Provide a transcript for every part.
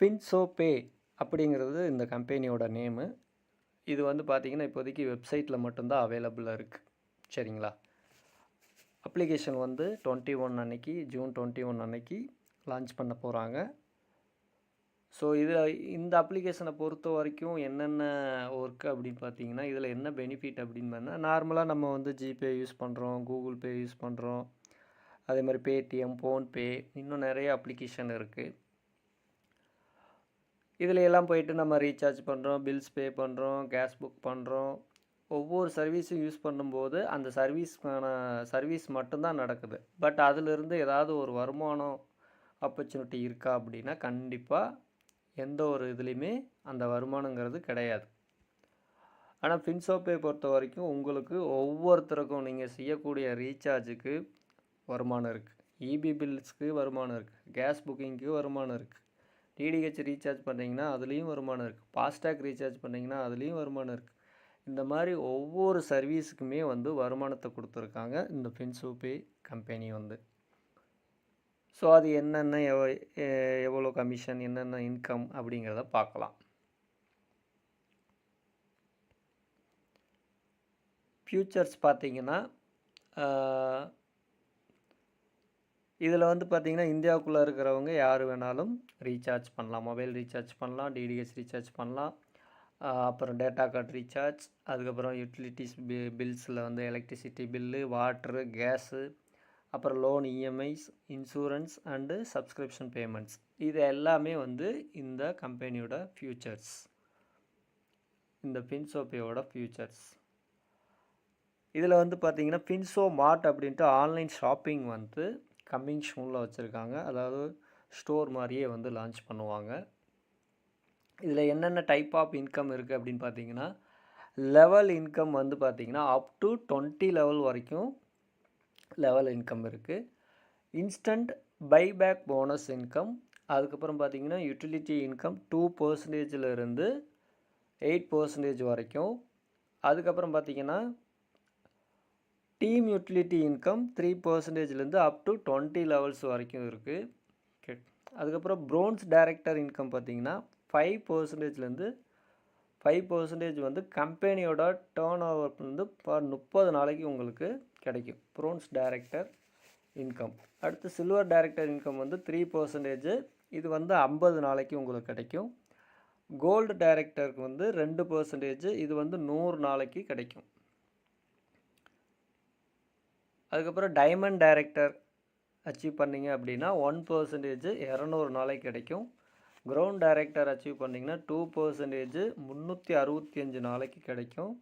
ஃபின்சோ பே அப்படிங்கிறது இந்த கம்பெனியோட நேமு இது வந்து பார்த்திங்கன்னா இப்போதைக்கு வெப்சைட்டில் மட்டும்தான் அவைலபிளாக இருக்குது சரிங்களா? அப்ளிகேஷன் வந்து டுவெண்ட்டி ஒன் அன்னைக்கு ஜூன் டுவெண்ட்டி ஒன் அன்னைக்கு லான்ச் பண்ண போகிறாங்க ஸோ இது இந்த அப்ளிகேஷனை பொறுத்த வரைக்கும் என்னென்ன ஒர்க் அப்படின்னு பார்த்தீங்கன்னா இதில் என்ன பெனிஃபிட் அப்படின்னு பார்த்தா நார்மலாக நம்ம வந்து ஜிபே யூஸ் பண்ணுறோம் கூகுள் பே யூஸ் பண்ணுறோம் அதே மாதிரி பேடிஎம் ஃபோன்பே இன்னும் நிறைய அப்ளிகேஷன் இருக்குது இதில் எல்லாம் போயிட்டு நம்ம ரீசார்ஜ் பண்ணுறோம் பில்ஸ் பே பண்ணுறோம் கேஸ் புக் பண்ணுறோம் ஒவ்வொரு சர்வீஸும் யூஸ் பண்ணும்போது அந்த சர்வீஸ்க்கான சர்வீஸ் மட்டும்தான் நடக்குது. பட் அதிலிருந்து ஏதாவது ஒரு வருமானம் ஆப்பர்ச்சுனிட்டி இருக்கா அப்படின்னா கண்டிப்பாக எந்த ஒரு இதுலேயுமே அந்த வருமானங்கிறது கிடையாது. ஆனால் ஃபின்சோப்பை பொறுத்த வரைக்கும் உங்களுக்கு ஒவ்வொருத்தருக்கும் நீங்கள் செய்யக்கூடிய ரீசார்ஜுக்கு வருமானம் இருக்குது இபி பில்ஸ்க்கு வருமானம் இருக்குது கேஸ் புக்கிங்க்கு வருமானம் இருக்குது டிடிஹெச் ரீசார்ஜ் பண்ணிங்கன்னா அதுலேயும் வருமானம் இருக்குது ஃபாஸ்டாக் ரீசார்ஜ் பண்ணிங்கன்னா அதுலேயும் வருமானம் இருக்குது இந்த மாதிரி ஒவ்வொரு சர்வீஸுக்குமே வந்து வருமானத்தை கொடுத்துருக்காங்க. இந்த ஃபின்சூபே கம்பெனி வந்து. ஸோ அது என்னென்ன எவ எவ்வளோ கமிஷன் என்னென்ன இன்கம் அப்படிங்கிறத பார்க்கலாம். ஃப்யூச்சர்ஸ் பார்த்திங்கன்னா இதில் வந்து பார்த்தீங்கன்னா இந்தியாவுக்குள்ளே இருக்கிறவங்க யார் வேணாலும் ரீசார்ஜ் பண்ணலாம். மொபைல் ரீசார்ஜ் பண்ணலாம் டிடிஹெச் ரீசார்ஜ் பண்ணலாம். அப்புறம் டேட்டா கார்டு ரீசார்ஜ் அதுக்கப்புறம் யூட்டிலிட்டிஸ் பி பில்ஸில் வந்து எலக்ட்ரிசிட்டி பில்லு வாட்ரு கேஸு அப்புறம் loan EMIs insurance and subscription payments இது எல்லாமே வந்து இந்த கம்பெனியோட ஃபியூச்சர்ஸ் இந்த ஃபின்சோபேயோட ஃபியூச்சர்ஸ் இதில் வந்து பார்த்தீங்கன்னா ஃபின்சோ மார்ட் அப்படின்ட்டு ஆன்லைன் ஷாப்பிங் வந்து கம்மிங் ஷூனில் வச்சுருக்காங்க. அதாவது ஸ்டோர் மாதிரியே வந்து லான்ச் பண்ணுவாங்க. இதில் என்னென்ன டைப் ஆஃப் இன்கம் இருக்குது அப்படின்னு பார்த்தீங்கன்னா லெவல் இன்கம் வந்து பார்த்தீங்கன்னா அப் டு டுவெண்ட்டி லெவல் வரைக்கும் லெவல் இன்கம் இருக்குது இன்ஸ்டன்ட் பைபேக் போனஸ் இன்கம். அதுக்கப்புறம் பார்த்தீங்கன்னா யூட்டிலிட்டி இன்கம் டூ பர்சன்டேஜில் இருந்து எயிட் பர்சன்டேஜ் வரைக்கும். அதுக்கப்புறம் பார்த்தீங்கன்னா டீம் யூட்டிலிட்டி இன்கம் த்ரீ பர்சன்டேஜ்லேருந்து அப் டு டுவெண்ட்டி லெவல்ஸ் வரைக்கும் இருக்குது ஓகே அதுக்கப்புறம் ப்ரோன்ஸ் டைரக்டர் இன்கம் பார்த்தீங்கன்னா ஃபைவ் பர்சன்டேஜ்லேருந்து ஃபைவ் பர்சன்டேஜ் வந்து கம்பெனியோட டேர்ன் ஓவர் வந்து பர் முப்பது நாளைக்கு உங்களுக்கு கிடைக்கும். ப்ரோன்ஸ் டைரக்டர் இன்கம் அடுத்து சில்வர் டைரக்டர் இன்கம் வந்து த்ரீ பர்சன்டேஜ் இது வந்து ஐம்பது நாளைக்கு உங்களுக்கு கிடைக்கும். கோல்டு டைரக்டருக்கு வந்து ரெண்டு பர்சன்டேஜ் இது வந்து நூறு நாளைக்கு கிடைக்கும். அதுக்கப்புறம் டைமண்ட் டைரக்டர் அச்சீவ் பண்ணீங்க அப்படின்னா ஒன் பர்சன்டேஜ் இரநூறு நாளைக்கு கிடைக்கும். க்ரௌண்ட் டைரக்டர் அச்சீவ் பண்ணிங்கன்னா டூ பர்சன்டேஜ் முந்நூற்றி அறுபத்தி அஞ்சு நாளைக்கு கிடைக்கும்.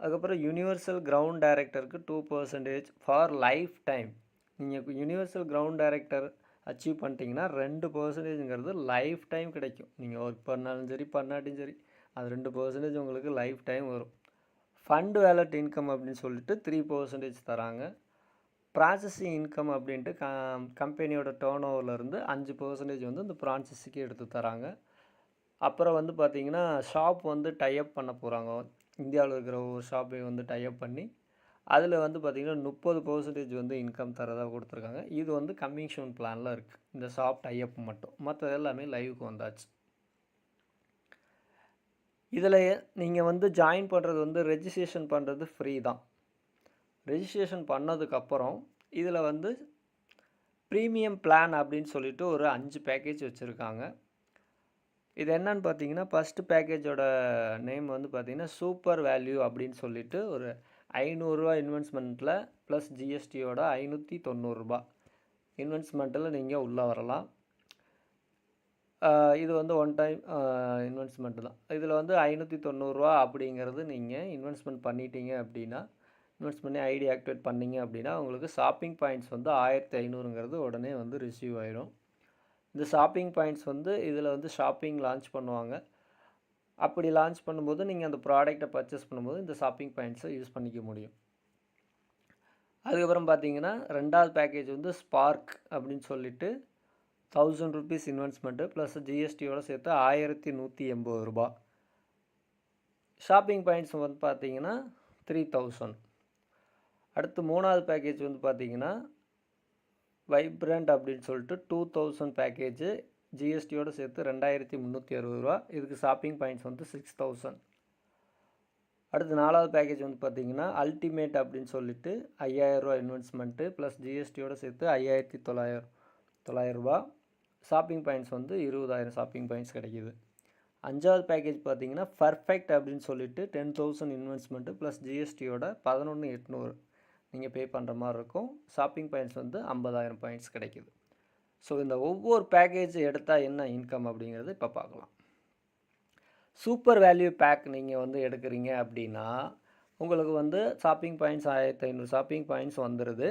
அதுக்கப்புறம் யூனிவர்சல் கிரவுண்ட் டைரக்டருக்கு two percentage for lifetime நீங்கள் யூனிவர்சல் கிரவுண்ட் டைரக்டர் அச்சீவ் பண்ணிட்டீங்கன்னா ரெண்டு பர்சன்டேஜுங்கிறது லைஃப் டைம் கிடைக்கும். நீங்கள் ஒர்க் பண்ணாலும் சரி பண்ணாட்டியும் சரி அது ரெண்டு பர்சன்டேஜ் உங்களுக்கு லைஃப் டைம் வரும். ஃபண்ட் வேலட் இன்கம் அப்படின்னு சொல்லிட்டு த்ரீ பர்சன்டேஜ் தராங்க. ப்ராசஸிங் இன்கம் அப்படின்ட்டு க கம்பெனியோட டேர்ன் ஓவர்லேருந்து அஞ்சு பர்சன்டேஜ் வந்து இந்த ப்ரான்சஸுக்கு எடுத்து தராங்க. அப்புறம் வந்து பார்த்தீங்கன்னா ஷாப் வந்து டைப் பண்ண போகிறாங்க இந்தியாவில் இருக்கிற ஒரு ஷாப்பையும் வந்து டைப் பண்ணி அதில் வந்து பார்த்திங்கன்னா முப்பது பர்சன்டேஜ் வந்து இன்கம் தரதாக கொடுத்துருக்காங்க. இது வந்து கம்மிஷன் பிளானில் இருக்குது இந்த ஷாப் டைப் மட்டும். மற்றது எல்லாமே லைவுக்கு வந்தாச்சு. இதில் நீங்கள் வந்து ஜாயின் பண்ணுறது வந்து ரெஜிஸ்ட்ரேஷன் பண்ணுறது ஃப்ரீ தான். ரெஜிஸ்ட்ரேஷன் பண்ணதுக்கப்புறம் இதில் வந்து ப்ரீமியம் பிளான் அப்படின்னு சொல்லிட்டு ஒரு அஞ்சு பேக்கேஜ் வச்சுருக்காங்க. இது என்னன்னு பார்த்தீங்கன்னா ஃபஸ்ட்டு பேக்கேஜோட நேம் வந்து பார்த்திங்கன்னா சூப்பர் வேல்யூ அப்படின்னு சொல்லிட்டு ஒரு ஐநூறுரூவா இன்வெஸ்ட்மெண்ட்டில் ப்ளஸ் ஜிஎஸ்டியோட ஐநூற்றி தொண்ணூறுரூபா. இன்வெஸ்ட்மெண்ட்டில் நீங்கள் உள்ளே வரலாம். இது வந்து ஒன் டைம் இன்வெஸ்ட்மெண்ட்டு தான். இதில் வந்து ஐநூற்றி தொண்ணூறுரூவா அப்படிங்கிறது நீங்கள் இன்வெஸ்ட்மெண்ட் பண்ணிட்டீங்க அப்படின்னா இன்வெஸ்ட் பண்ணி ஐடி ஆக்டிவேட் பண்ணீங்க அப்படின்னா உங்களுக்கு ஷாப்பிங் பாயிண்ட்ஸ் வந்து ஆயிரத்தி ஐநூறுங்கிறது உடனே வந்து ரிசீவ் ஆயிரும். இந்த ஷாப்பிங் பாயிண்ட்ஸ் வந்து இதில் வந்து ஷாப்பிங் லான்ச் பண்ணுவாங்க. அப்படி லான்ச் பண்ணும்போது நீங்கள் அந்த ப்ராடக்ட்டை பர்ச்சேஸ் பண்ணும்போது இந்த ஷாப்பிங் பாயிண்ட்ஸை யூஸ் பண்ணிக்க முடியும். அதுக்கப்புறம் பார்த்தீங்கன்னா ரெண்டாவது பேக்கேஜ் வந்து ஸ்பார்க் அப்படின்னு சொல்லிட்டு தௌசண்ட் ருபீஸ் இன்வெஸ்ட்மெண்ட்டு ப்ளஸ் ஜிஎஸ்டியோட சேர்த்து ஆயிரத்தி நூற்றி எண்பது ரூபா ஷாப்பிங் பாயிண்ட்ஸ் வந்து பார்த்தீங்கன்னா த்ரீ தௌசண்ட் அடுத்து மூணாவது பேக்கேஜ் வந்து பார்த்தீங்கன்னா வைப்ரண்ட் அப்படின்னு சொல்லிட்டு டூ தௌசண்ட் பேக்கேஜு ஜிஎஸ்டியோடு சேர்த்து ரெண்டாயிரத்தி முந்நூற்றி அறுபது ரூபா இதுக்கு ஷாப்பிங் பாயிண்ட்ஸ் வந்து சிக்ஸ் தௌசண்ட் அடுத்து நாலாவது பேக்கேஜ் வந்து பார்த்தீங்கன்னா அல்டிமேட் அப்படின்னு சொல்லிட்டு ஐயாயிரரூவா இன்வெஸ்ட்மெண்ட்டு ப்ளஸ் ஜிஎஸ்டியோடு சேர்த்து ஐயாயிரத்தி தொள்ளாயிரம் தொள்ளாயிரரூபா ஷாப்பிங் பாயிண்ட்ஸ் வந்து இருபதாயிரம் ஷாப்பிங் பாயிண்ட்ஸ் கிடைக்கிது. அஞ்சாவது பேக்கேஜ் பார்த்தீங்கன்னா பர்ஃபெக்ட் அப்படின்னு சொல்லிட்டு டென் தௌசண்ட் இன்வெஸ்ட்மெண்ட்டு ப்ளஸ் ஜிஎஸ்டியோட பதினொன்று எட்நூறு நீங்கள் பே பண்ணுற மாதிரி இருக்கும். ஷாப்பிங் பாயிண்ட்ஸ் வந்து ஐம்பதாயிரம் பாயிண்ட்ஸ் கிடைக்கிது. ஸோ இந்த ஒவ்வொரு பேக்கேஜ் எடுத்தால் என்ன இன்கம் அப்படிங்கிறது இப்போ பார்க்கலாம். சூப்பர் வேல்யூ பேக் நீங்கள் வந்து எடுக்கிறீங்க அப்படின்னா உங்களுக்கு வந்து ஷாப்பிங் பாயிண்ட்ஸ் ஆயிரத்தி ஐநூறு ஷாப்பிங் பாயிண்ட்ஸ் வந்துடுது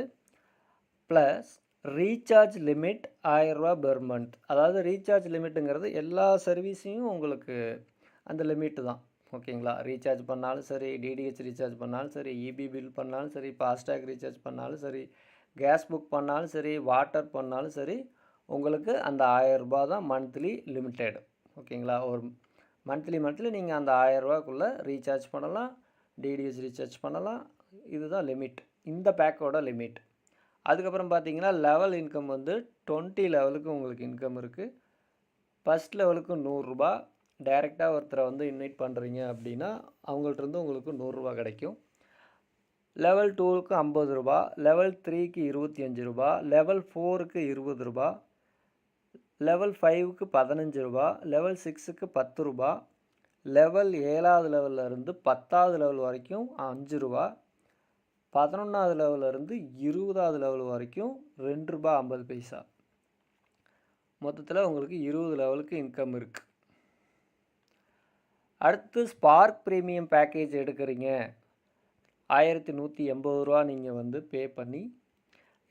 ப்ளஸ் ரீசார்ஜ் லிமிட் ஆயிரரூபா பெர் மந்த் அதாவது ரீசார்ஜ் லிமிட்டுங்கிறது எல்லா சர்வீஸையும் உங்களுக்கு அந்த லிமிட்டு தான். ஓகேங்களா? ரீசார்ஜ் பண்ணாலும் சரி டிடிஹெச் ரீசார்ஜ் பண்ணாலும் சரி இபி பில் பண்ணாலும் சரி ஃபாஸ்டாக் ரீசார்ஜ் பண்ணாலும் சரி கேஸ் புக் பண்ணாலும் சரி வாட்டர் பண்ணாலும் சரி உங்களுக்கு அந்த ஆயரூபா தான் மந்த்லி லிமிட்டெடு ஓகேங்களா? ஒரு மந்த்லி மந்த்லி நீங்கள் அந்த ஆயரூபாக்குள்ளே ரீசார்ஜ் பண்ணலாம் டிடிஹெச் ரீசார்ஜ் பண்ணலாம். இதுதான் லிமிட் இந்த பேக்கோட லிமிட் அதுக்கப்புறம் பார்த்தீங்கன்னா லெவல் இன்கம் வந்து டுவெண்ட்டி லெவலுக்கு உங்களுக்கு இன்கம் இருக்குது ஃபஸ்ட் லெவலுக்கு நூறுரூபா. டைரெக்டாக ஒருத்தரை வந்து இன்வைட் பண்ணுறீங்க அப்படின்னா அவங்கள்ட்ட உங்களுக்கு நூறுரூவா கிடைக்கும். லெவல் டூவுக்கு ஐம்பது ரூபா. லெவல் த்ரீக்கு இருபத்தி அஞ்சு ரூபா. லெவல் ஃபோருக்கு இருபது ரூபா. லெவல் ஃபைவுக்கு பதினஞ்சு ரூபா. லெவல் சிக்ஸுக்கு பத்து ரூபா. லெவல் ஏழாவது லெவலில் இருந்து பத்தாவது லெவல் வரைக்கும் அஞ்சு ரூபா. பதினொன்றாவது லெவலிருந்து இருபதாவது லெவல் வரைக்கும் ரெண்டு ரூபா ஐம்பது பைசா. மொத்தத்தில் உங்களுக்கு இருபது லெவலுக்கு இன்கம் இருக்குது அடுத்து ஸ்பார்க் ப்ரீமியம் பேக்கேஜ் எடுக்கிறீங்க. ஆயிரத்தி நூற்றி எண்பது ரூபா நீங்கள் வந்து பே பண்ணி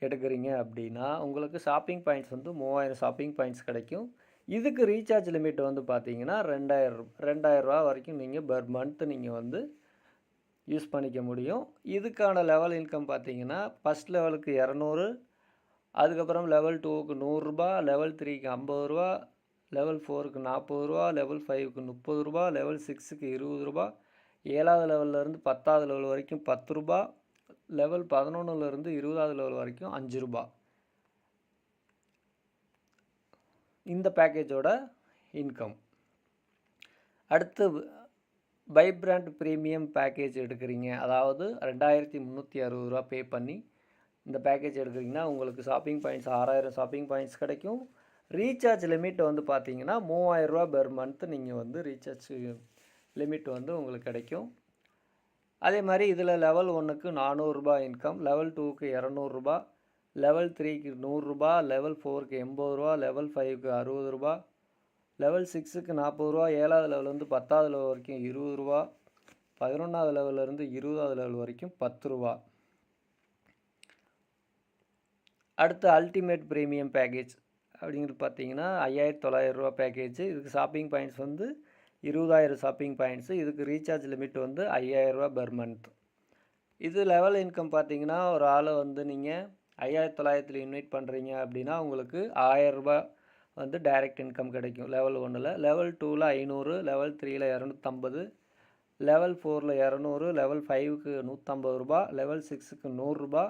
எடுக்கிறீங்க அப்படின்னா உங்களுக்கு ஷாப்பிங் பாயிண்ட்ஸ் வந்து மூவாயிரம் ஷாப்பிங் பாயிண்ட்ஸ் கிடைக்கும். இதுக்கு ரீசார்ஜ் லிமிட் வந்து பார்த்தீங்கன்னா ரெண்டாயிரம் ரெண்டாயிரரூவா வரைக்கும் நீங்கள் பர் மந்த்து நீங்கள் வந்து யூஸ் பண்ணிக்க முடியும். இதுக்கான லெவல் இன்கம் பார்த்தீங்கன்னா ஃபஸ்ட் லெவலுக்கு இரநூறு அதுக்கப்புறம் லெவல் டூவுக்கு நூறுரூபா லெவல் த்ரீக்கு ஐம்பது ரூபா லெவல் ஃபோருக்கு நாற்பது ரூபா லெவல் ஃபைவுக்கு முப்பது ரூபா லெவல் சிக்ஸுக்கு இருபது ரூபா ஏழாவது லெவல்லேருந்து பத்தாவது லெவல் வரைக்கும் பத்து ரூபா லெவல் பதினொன்றுலேருந்து இருபதாவது லெவல் வரைக்கும் அஞ்சு ரூபா. இந்த பேக்கேஜோட இன்கம் அடுத்து பை ப்ரீமியம் பேக்கேஜ் எடுக்கிறீங்க. அதாவது ரெண்டாயிரத்தி முந்நூற்றி அறுபது ரூபா பே பண்ணி இந்த பேக்கேஜ் எடுக்கிறீங்கன்னா உங்களுக்கு ஷாப்பிங் பாயிண்ட்ஸ் ஆறாயிரம் ஷாப்பிங் பாயிண்ட்ஸ் கிடைக்கும். ரீசார்ஜ் லிமிட் வந்து பார்த்தீங்கன்னா மூவாயிரரூபா பெர் மந்த் நீங்கள் வந்து ரீசார்ஜ் லிமிட் வந்து உங்களுக்கு கிடைக்கும். அதே மாதிரி இதில் லெவல் ஒன்றுக்கு நானூறுரூபா இன்கம் லெவல் டூக்கு இரநூறுபா லெவல் த்ரீக்கு நூறுரூபா லெவல் ஃபோருக்கு எண்பது ரூபா லெவல் ஃபைவ்க்கு அறுபது ரூபா லெவல் சிக்ஸுக்கு நாற்பது ரூபா ஏழாவது லெவல்லேருந்து பத்தாவது லெவல் வரைக்கும் இருபது ரூபா பதினொன்றாவது லெவல்லேருந்து இருபதாவது லெவல் வரைக்கும் பத்து ரூபா. அடுத்து அல்டிமேட் ப்ரீமியம் பேக்கேஜ் அப்படிங்கிறது பார்த்தீங்கன்னா ஐயாயிரத்தி தொள்ளாயிரரூவா பேக்கேஜ் இதுக்கு ஷாப்பிங் பாயிண்ட்ஸ் வந்து இருபதாயிரம் ஷாப்பிங் பாயிண்ட்ஸு இதுக்கு ரீசார்ஜ் லிமிட் வந்து ஐயாயிரரூவா பெர் மந்த் இது லெவல் இன்கம் பார்த்தீங்கன்னா ஒரு ஆளை வந்து நீங்கள் ஐயாயிரத்தி தொள்ளாயிரத்தில் இன்வைட் பண்ணுறீங்க அப்படின்னா உங்களுக்கு ஆயிரரூபா வந்து டைரக்ட் இன்கம் கிடைக்கும். லெவல் ஒன்றில் லெவல் டூவில் ஐநூறு லெவல் த்ரீயில் இரநூத்தம்பது லெவல் ஃபோரில் இரநூறு லெவல் ஃபைவுக்கு நூற்றம்பது ரூபா லெவல் சிக்ஸுக்கு நூறுரூபா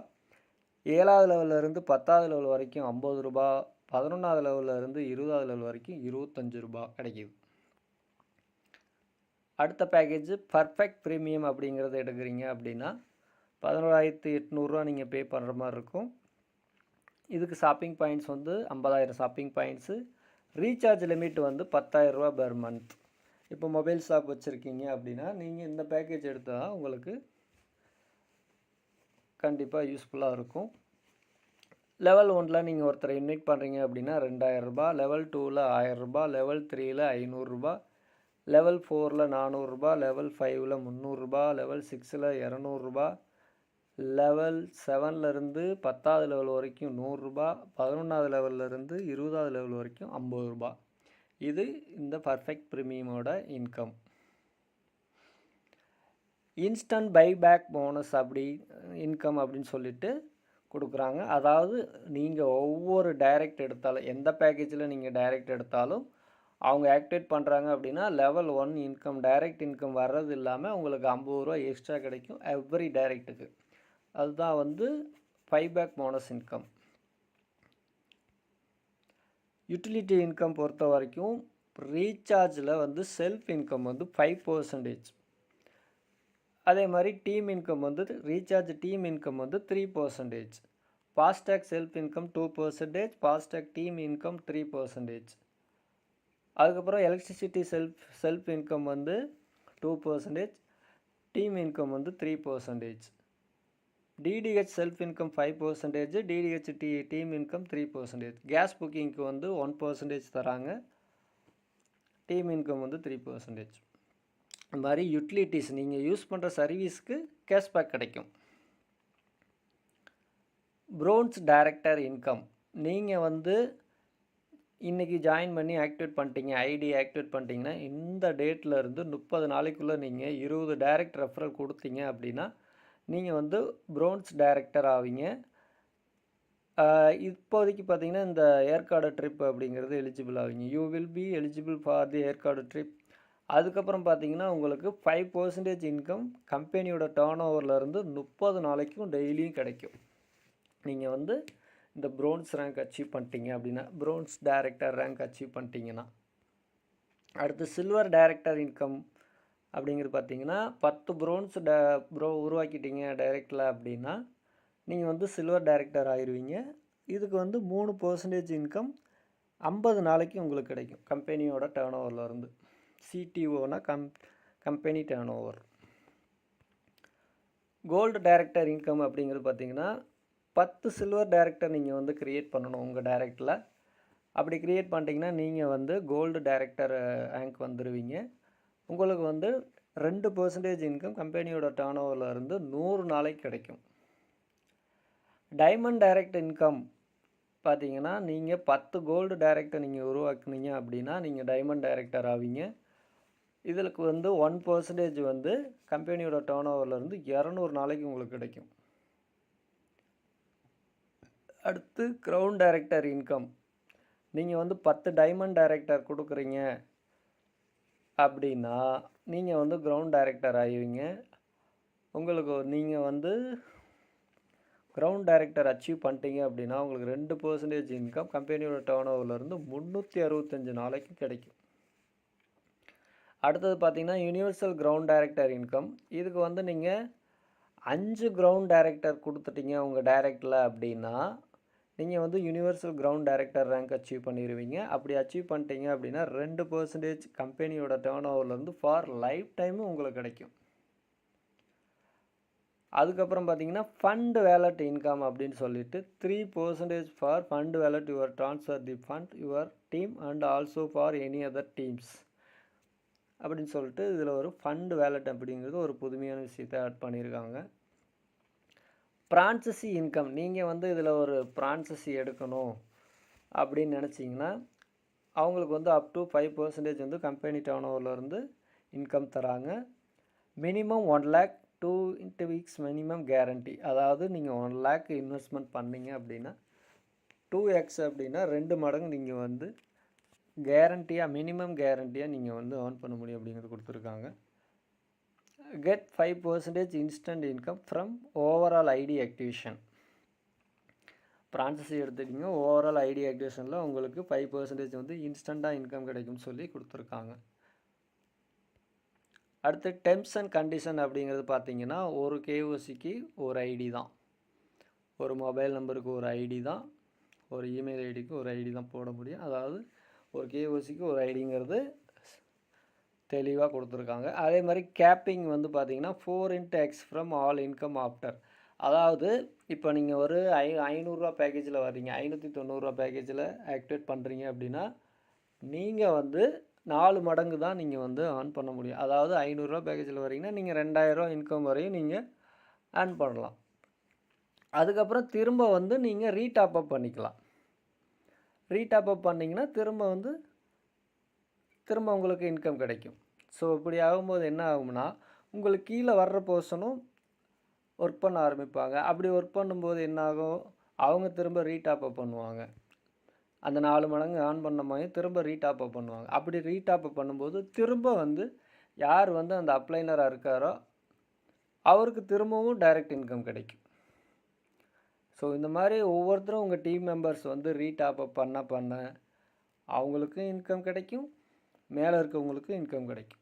ஏழாவது லெவல்லேருந்து பத்தாவது லெவல் வரைக்கும் ஐம்பது ரூபா பதினொன்றாவது லெவலில் இருந்து இருபதாவது லெவல் வரைக்கும் இருபத்தஞ்சு ரூபா கிடைக்கிது. அடுத்த பேக்கேஜ் பர்ஃபெக்ட் ப்ரீமியம் அப்படிங்கிறத எடுக்கிறீங்க அப்படின்னா பதினோராயிரத்து எட்நூறுரூவா நீங்கள் பே பண்ணுற மாதிரி இருக்கும். இதுக்கு ஷாப்பிங் பாயிண்ட்ஸ் வந்து ஐம்பதாயிரம் ஷாப்பிங் பாயிண்ட்ஸு ரீசார்ஜ் லிமிட் வந்து பத்தாயிரரூபா பெர் மந்த் இப்போ மொபைல் ஷாப் வச்சுருக்கீங்க அப்படின்னா நீங்கள் இந்த பேக்கேஜ் எடுத்தால் உங்களுக்கு கண்டிப்பாக யூஸ்ஃபுல்லாக இருக்கும். லெவல் ஒனில் நீங்கள் ஒருத்தரை இன்வைட் பண்ணுறீங்க அப்படின்னா ரெண்டாயிரரூபா லெவல் டூவில் ஆயிரரூபா லெவல் த்ரீயில் ஐநூறுரூபா லெவல் ஃபோரில் நானூறுரூபா லெவல் ஃபைவ்ல முந்நூறுரூபா லெவல் சிக்ஸில் இரநூறுபா லெவல் செவன்லேருந்து பத்தாவது லெவல் வரைக்கும் நூறுரூபா பதினொன்றாவது லெவல்லேருந்து இருபதாவது லெவல் வரைக்கும் ஐம்பது ரூபா. இது இந்த பர்ஃபெக்ட் ப்ரீமியமோட இன்கம் இன்ஸ்டன்ட் பைபேக் போனஸ் அப்படி இன்கம் அப்படின்னு சொல்லிட்டு கொடுக்குறாங்க. அதாவது நீங்கள் ஒவ்வொரு டைரக்ட் எடுத்தாலும் எந்த பேக்கேஜில் நீங்கள் டைரக்ட் எடுத்தாலும் அவங்க ஆக்டிவேட் பண்ணுறாங்க அப்படின்னா level one income direct income வர்றது இல்லாமல் உங்களுக்கு ஐம்பது ரூபா எக்ஸ்ட்ரா கிடைக்கும் எவ்ரி டைரக்ட்டுக்கு அதுதான் வந்து buyback bonus income. Utility income பொறுத்த வரைக்கும் ரீசார்ஜில் வந்து செல்ஃப் இன்கம் வந்து ஃபைவ் பர்சன்டேஜ். அதே மாதிரி டீம் இன்கம் வந்து ரீசார்ஜ் டீம் இன்கம் வந்து three percentage. FASTag self income two percentage FASTag team income three percentage. அதுக்கப்புறம் எலக்ட்ரிசிட்டி செல்ஃப் செல்ஃப் இன்கம் வந்து டூ பர்சன்டேஜ் டீம் இன்கம் வந்து three percentage. DTH self income five percentage DTH T team income three percentage gas புக்கிங்க்கு வந்து one percentage தராங்க. Team income வந்து three percentage இந்த மாதிரி utilities நீங்கள் use பண்ணுற சர்வீஸ்க்கு கேஷ்பேக் கிடைக்கும். ப்ரோன்ஸ் டைரக்டர் இன்கம் நீங்கள் வந்து இன்றைக்கி ஜாயின் பண்ணி ஆக்டிவேட் பண்ணிட்டீங்க ஐடி ஆக்டிவேட் பண்ணிட்டீங்கன்னா இந்த டேட்டில் இருந்து முப்பது நாளைக்குள்ளே நீங்கள் இருபது டைரக்ட் ரெஃபரல் கொடுத்தீங்க அப்படின்னா நீங்கள் வந்து ப்ரோன்ஸ் டைரக்டர் ஆவீங்க. இப்போதைக்கு பார்த்தீங்கன்னா இந்த ஏற்காடு ட்ரிப் அப்படிங்கிறது எலிஜிபிள் ஆவீங்க. You will be eligible for the Yercaud trip அதுக்கப்புறம் பார்த்தீங்கன்னா உங்களுக்கு ஃபைவ் பர்சன்டேஜ் இன்கம் கம்பெனியோட டேர்ன் ஓவர்லேருந்து முப்பது நாளைக்கும் டெய்லியும் கிடைக்கும். நீங்கள் வந்து இந்த ப்ரோன்ஸ் ரேங்க் அச்சீவ் பண்ணிட்டீங்க அப்படின்னா ப்ரோன்ஸ் டைரக்டர் ரேங்க் அச்சீவ் பண்ணிட்டீங்கன்னா அடுத்து சில்வர் டைரக்டர் இன்கம் அப்படிங்கிறது பார்த்தீங்கன்னா பத்து ப்ரோன்ஸ் ட ப்ரோ உருவாக்கிட்டீங்க டைரக்டில் அப்படின்னா நீங்கள் வந்து சில்வர் டைரக்டர் ஆயிடுவீங்க இதுக்கு வந்து மூணு பர்சன்டேஜ் இன்கம் ஐம்பது நாளைக்கு உங்களுக்கு கிடைக்கும். கம்பெனியோட டேர்ன் ஓவர்லேருந்து சிடிஓனா come company turnover gold director income அப்படிங்கிறது பார்த்தீங்கன்னா பத்து சில்வர் டைரக்டர் நீங்கள் வந்து க்ரியேட் பண்ணணும் உங்கள் டைரக்டில் அப்படி க்ரியேட் பண்ணிட்டீங்கன்னா நீங்கள் வந்து கோல்டு டைரக்டர் ரேங்க் வந்துடுவீங்க உங்களுக்கு வந்து ரெண்டு பர்சன்டேஜ் இன்கம் கம்பெனியோட டேர்ன் இருந்து நூறு நாளைக்கு கிடைக்கும். டைமண்ட் டைரக்ட் இன்கம் பார்த்தீங்கன்னா நீங்கள் பத்து கோல்டு டைரக்டை நீங்கள் உருவாக்குனீங்க அப்படின்னா நீங்கள் டைமண்ட் டைரக்டர் ஆவீங்க. இதுக்கு வந்து ஒன் பர்சன்டேஜ் வந்து கம்பெனியோட டேர்ன் ஓவர்லேருந்து இரநூறு நாளைக்கு உங்களுக்கு கிடைக்கும். அடுத்து க்ரௌன் டைரக்டர் இன்கம் நீங்கள் வந்து பத்து டைமண்ட் டைரக்டர் கொடுக்குறீங்க. அப்படின்னா நீங்கள் வந்து கிரவுண்ட் டைரக்டர் ஆயிவிங்க உங்களுக்கு நீங்கள் வந்து கிரவுண்ட் டைரக்டர் அச்சீவ் பண்ணிட்டீங்க அப்படின்னா உங்களுக்கு ரெண்டு பர்சன்டேஜ் இன்கம் கம்பெனியோட டேர்ன் ஓவர்லேருந்து முந்நூற்றி அறுபத்தஞ்சு நாளைக்கு கிடைக்கும். அடுத்தது பார்த்திங்கன்னா யூனிவர்சல் கிரவுண்ட் டைரக்டர் இன்கம் இதுக்கு வந்து நீங்கள் அஞ்சு கிரவுண்ட் டைரக்டர் கொடுத்துட்டீங்க உங்கள் டைரக்டில் அப்படின்னா நீங்கள் வந்து universal ground director rank achieve பண்ணிடுவீங்க அப்படி அச்சீவ் பண்ணிட்டீங்க அப்படின்னா ரெண்டு பர்சன்டேஜ் கம்பெனியோட டேர்ன் ஓவர்லேருந்து ஃபார் லைஃப் டைமும் உங்களுக்கு கிடைக்கும். அதுக்கப்புறம் பார்த்தீங்கன்னா ஃபண்ட் வேலட் இன்கம் அப்படின்னு சொல்லிட்டு three percentage for fund wallet your transfer the fund your team and also for any other teams அப்படின்னு சொல்லிட்டு இதில் ஒரு ஃபண்ட் வேலட் அப்படிங்கிறது ஒரு புதுமையான விஷயத்தை ஆட் பண்ணியிருக்காங்க ப்ரான்சஸி இன்கம். நீங்கள் வந்து இதில் ஒரு ப்ரான்சஸி எடுக்கணும் அப்படின்னு நினச்சிங்கன்னா அவங்களுக்கு வந்து அப் டு ஃபைவ் பர்சன்டேஜ் வந்து கம்பெனி டேர்ன் ஓவர்லேருந்து இன்கம் தராங்க. Minimum one lakh two into weeks minimum guarantee அதாவது நீங்கள் ஒன் லேக் இன்வெஸ்ட்மெண்ட் பண்ணீங்க அப்படின்னா டூ எக்ஸ் அப்படின்னா ரெண்டு மடங்கு நீங்கள் வந்து கேரண்டியாக மினிமம் கேரண்டியாக நீங்கள் வந்து ஏர்ன் பண்ண முடியும் அப்படிங்கிறது கொடுத்துருக்காங்க. Get five percentage instant income from overall ID activation franchisee எடுத்துக்கிங்க. Overall ID ஆக்டிவேஷனில் உங்களுக்கு ஃபைவ் பர்சன்டேஜ் வந்து இன்ஸ்டண்ட்டாக இன்கம் கிடைக்கும்னு சொல்லி கொடுத்துருக்காங்க. அடுத்து டெம்ஸ் அண்ட் கண்டிஷன் அப்படிங்கிறது பார்த்தீங்கன்னா ஒரு கேஓசிக்கு ஒரு ஐடி தான். ஒரு மொபைல் நம்பருக்கு ஒரு ஐடி தான். ஒரு இமெயில் ஐடிக்கு ஒரு ஐடி தான் போட முடியும். அதாவது ஒரு கேஓசிக்கு ஒரு ஐடிங்கிறது தெளிவாக கொடுத்துருக்காங்க. அதே மாதிரி கேப்பிங் வந்து பார்த்தீங்கன்னா four into x from all income after அதாவது இப்போ நீங்கள் ஒரு ஐ ஐநூறுரூவா பேக்கேஜில் வர்றீங்க ஐநூற்றி தொண்ணூறுரூவா பேக்கேஜில் ஆக்டிவேட் பண்ணுறீங்க அப்படின்னா நீங்கள் வந்து நாலு மடங்கு தான் நீங்கள் வந்து ஏர்ன் பண்ண முடியும். அதாவது ஐநூறுரூவா பேக்கேஜில் வரீங்கன்னா நீங்கள் ரெண்டாயிரரூவா இன்கம் வரையும் நீங்கள் ஏர்ன் பண்ணலாம். அதுக்கப்புறம் திரும்ப வந்து நீங்கள் ரீடாப் அப் பண்ணிக்கலாம். ரீடாப் அப் பண்ணிங்கன்னா திரும்ப வந்து திரும்ப உங்களுக்கு இன்கம் கிடைக்கும். ஸோ இப்படி ஆகும்போது என்ன ஆகும்னா உங்களுக்கு கீழே வர்ற பர்சனும் ஒர்க் பண்ண ஆரம்பிப்பாங்க. அப்படி ஒர்க் பண்ணும்போது என்னாகும் அவங்க திரும்ப ரீடாப்அப் பண்ணுவாங்க. அந்த நாலு மடங்கு ஆன் பண்ண மாதிரி திரும்ப ரீடாப்அப் பண்ணுவாங்க. அப்படி ரீடாப்அப் பண்ணும்போது திரும்ப வந்து யார் வந்து அந்த அப்ளைனராக இருக்காரோ அவருக்கு திரும்பவும் டைரக்ட் இன்கம் கிடைக்கும். ஸோ இந்த மாதிரி ஒவ்வொருத்தரும் உங்கள் டீம் மெம்பர்ஸ் வந்து ரீடாப்அப் பண்ண பண்ண அவங்களுக்கும் இன்கம் கிடைக்கும். மேலே இருக்கவங்களுக்கு இன்கம் கிடைக்கும்.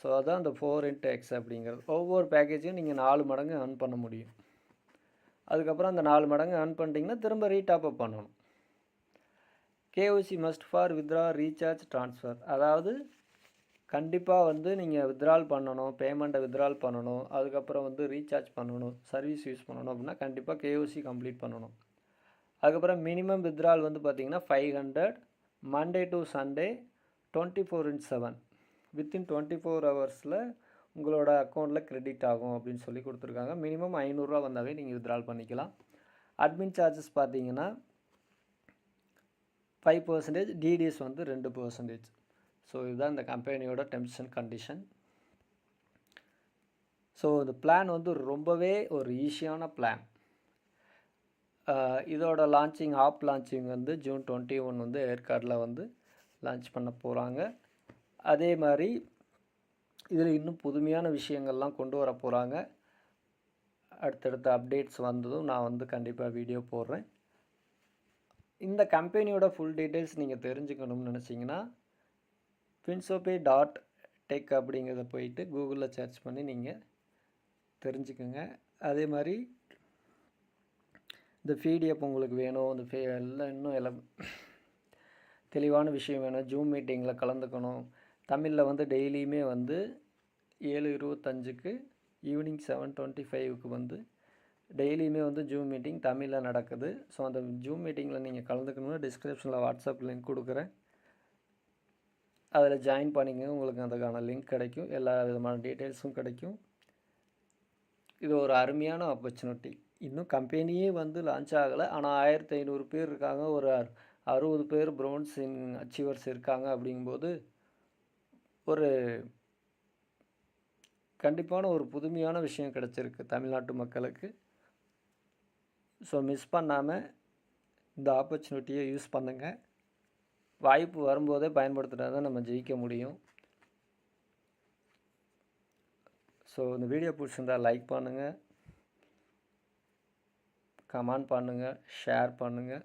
ஸோ அதான் அந்த ஃபோர் இன்ட்டு எக்ஸ் அப்படிங்கிறது. ஒவ்வொரு பேக்கேஜையும் நீங்கள் நாலு மடங்கு ஏர்ன் பண்ண முடியும். அதுக்கப்புறம் அந்த நாலு மடங்கு ஏர்ன் பண்ணிட்டீங்கன்னா திரும்ப ரீடாப் அப் பண்ணணும். KYC must for withdraw recharge transfer அதாவது கண்டிப்பாக வந்து நீங்கள் வித்ட்ரால் பண்ணணும் பேமெண்ட்டை வித்ட்ரால் பண்ணணும் அதுக்கப்புறம் வந்து ரீசார்ஜ் பண்ணணும் சர்வீஸ் யூஸ் பண்ணணும் அப்படின்னா கண்டிப்பாக கேஓசி கம்ப்ளீட் பண்ணணும். அதுக்கப்புறம் மினிமம் வித்ட்ரால் வந்து பார்த்தீங்கன்னா five hundred Monday to Sunday twenty four into seven within twenty four ஹவர்ஸில் உங்களோட அக்கௌண்ட்டில் கிரெடிட் ஆகும் அப்படின்னு சொல்லி கொடுத்துருக்காங்க. மினிமம் ஐநூறுரூவா வந்தாவே நீங்கள் வித்ட்ரால் பண்ணிக்கலாம். அட்மின் சார்ஜஸ் பார்த்தீங்கன்னா ஃபைவ் பர்சன்டேஜ் டிடிஎஸ் வந்து ரெண்டு பர்சன்டேஜ் ஸோ இதுதான் இந்த கம்பெனியோட டெர்ம்ஸ் அண்ட் கண்டிஷன் ஸோ இந்த பிளான் வந்து ரொம்பவே ஒரு ஈஸியான பிளான் இதோட லான்ச்சிங் ஆப் லான்ச்சிங் வந்து ஜூன் டுவெண்ட்டி ஒன் வந்து ஏற்காடில் வந்து லான்ச் பண்ண போகிறாங்க அதே மாதிரி இதில் இன்னும் புதுமையான விஷயங்கள்லாம் கொண்டு வர போகிறாங்க அடுத்தடுத்த அப்டேட்ஸ் வந்ததும் நான் வந்து கண்டிப்பாக வீடியோ போடுறேன். இந்த கம்பெனியோட ஃபுல் டீட்டெயில்ஸ் நீங்கள் தெரிஞ்சுக்கணும்னு நினச்சிங்கன்னா ஃபின்சோபே டாட் டெக் அப்படிங்கிறத போயிட்டு கூகுளில் சர்ச் பண்ணி நீங்கள் தெரிஞ்சுக்கோங்க. அதே மாதிரி இந்த பிடிஎஃப் உங்களுக்கு வேணும் இந்த ஃபே எல்லாம் இன்னும் எல்லாம் தெளிவான விஷயம் வேணும். ஜூம் மீட்டிங்கில் கலந்துக்கணும். தமிழில் வந்து டெய்லியுமே வந்து ஏழு இருபத்தஞ்சுக்கு ஈவினிங் செவன் டுவெண்ட்டி ஃபைவுக்கு வந்து டெய்லியுமே வந்து ஜூம் மீட்டிங் தமிழில் நடக்குது. ஸோ அந்த ஜூம் மீட்டிங்கில் நீங்கள் கலந்துக்கணும்னா டிஸ்கிரிப்ஷனில் வாட்ஸ்அப் லிங்க் கொடுக்குறேன். அதில் ஜாயின் பண்ணிங்க உங்களுக்கு அதுக்கான லிங்க் கிடைக்கும். எல்லா விதமான டீட்டெயில்ஸும் கிடைக்கும். இது ஒரு அருமையான ஆப்பர்ச்சுனிட்டி இன்னும் கம்பெனியே வந்து லான்ச் ஆகலை. ஆனால் ஆயிரத்தி ஐநூறு பேர் இருக்காங்க. ஒரு அறுபது பேர் ப்ரௌன்ஸ் இன் அச்சீவர்ஸ் இருக்காங்க அப்படிங்கும்போது ஒரு கண்டிப்பான ஒரு புதுமையான விஷயம் கிடச்சிருக்கு தமிழ்நாட்டு மக்களுக்கு. ஸோ மிஸ் பண்ணாமல் இந்த ஆப்பர்ச்சுனிட்டியை யூஸ் பண்ணுங்கள் வாய்ப்பு வரும்போதே பயன்படுத்தினா தான் நம்ம ஜெயிக்க முடியும். ஸோ இந்த வீடியோ பிடிச்சிருந்தால் லைக் பண்ணுங்கள் கமெண்ட் பண்ணுங்கள் ஷேர் பண்ணுங்கள்